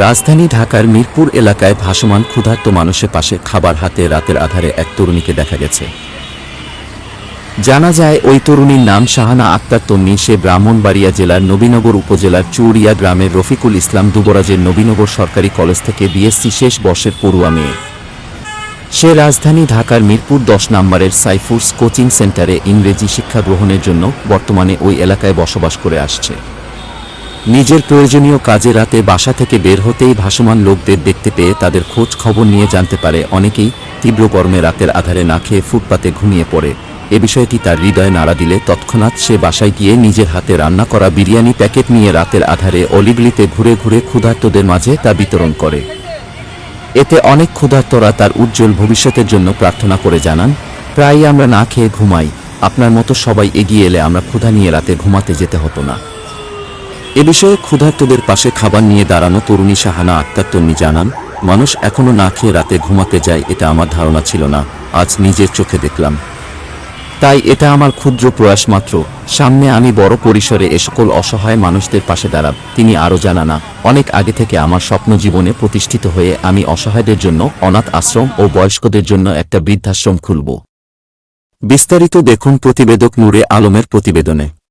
রাজধানী ঢাকার মিরপুর এলাকায় ভাসমান ক্ষুধার্ত মানুষের পাশে খাবার হাতে রাতের আধারে এক তরুণীকে দেখা গেছে। জানা যায়, ওই তরুণীর নাম শাহানা আক্তার তন্নি। সে ব্রাহ্মণবাড়িয়া জেলার নবীনগর উপজেলার চুরিয়া গ্রামের রফিকুল ইসলাম দুবরাজের নবীনগর সরকারি কলেজ থেকে বিএসসি শেষ বর্ষের পড়ুয়া মেয়ে। সে রাজধানী ঢাকার মিরপুর দশ নম্বরের সাইফুর্স কোচিং সেন্টারে ইংরেজি শিক্ষা গ্রহণের জন্য বর্তমানে ওই এলাকায় বসবাস করে আসছে। নিজের প্রয়োজনীয় কাজে রাতে বাসা থেকে বের হতেই ভাসমান লোকদের দেখতে পেয়ে তাদের খোঁজ খবর নিয়ে জানতে পারে অনেকেই তীব্র গরমে রাতের আধারে না খেয়ে ফুটপাতে ঘুমিয়ে পড়ে। এ বিষয়টি তার হৃদয়ে নাড়া দিলে তৎক্ষণাৎ সে বাসায় গিয়ে নিজের হাতে রান্না করা বিরিয়ানি প্যাকেট নিয়ে রাতের আধারে অলিগলিতে ঘুরে ঘুরে ক্ষুধার্তদের মাঝে তা বিতরণ করে। এতে অনেক ক্ষুধার্তরা তার উজ্জ্বল ভবিষ্যতের জন্য প্রার্থনা করে জানান, প্রায়ই আমরা না খেয়ে ঘুমাই। আপনার মতো সবাই এগিয়ে এলে আমরা ক্ষুধা নিয়ে রাতে ঘুমাতে যেতে হতো না। এ বিষয়ে ক্ষুধার্তদের পাশে খাবার নিয়ে দাঁড়ানো তরুণী শাহানা আক্তার তন্নি জানান, মানুষ এখনও না খেয়ে রাতে ঘুমাতে যায়, এটা আমার ধারণা ছিল না। আজ নিজের চোখে দেখলাম। তাই এটা আমার ক্ষুদ্র প্রয়াস মাত্র। সামনে আমি বড় পরিসরে এ সকল অসহায় মানুষদের পাশে দাঁড়াব। তিনি আরও জানানা, অনেক আগে থেকে আমার স্বপ্ন জীবনে প্রতিষ্ঠিত হয়ে আমি অসহায়দের জন্য অনাথ আশ্রম ও বয়স্কদের জন্য একটা বৃদ্ধাশ্রম খুলব। বিস্তারিত দেখুন প্রতিবেদক নূরে আলমের প্রতিবেদনে।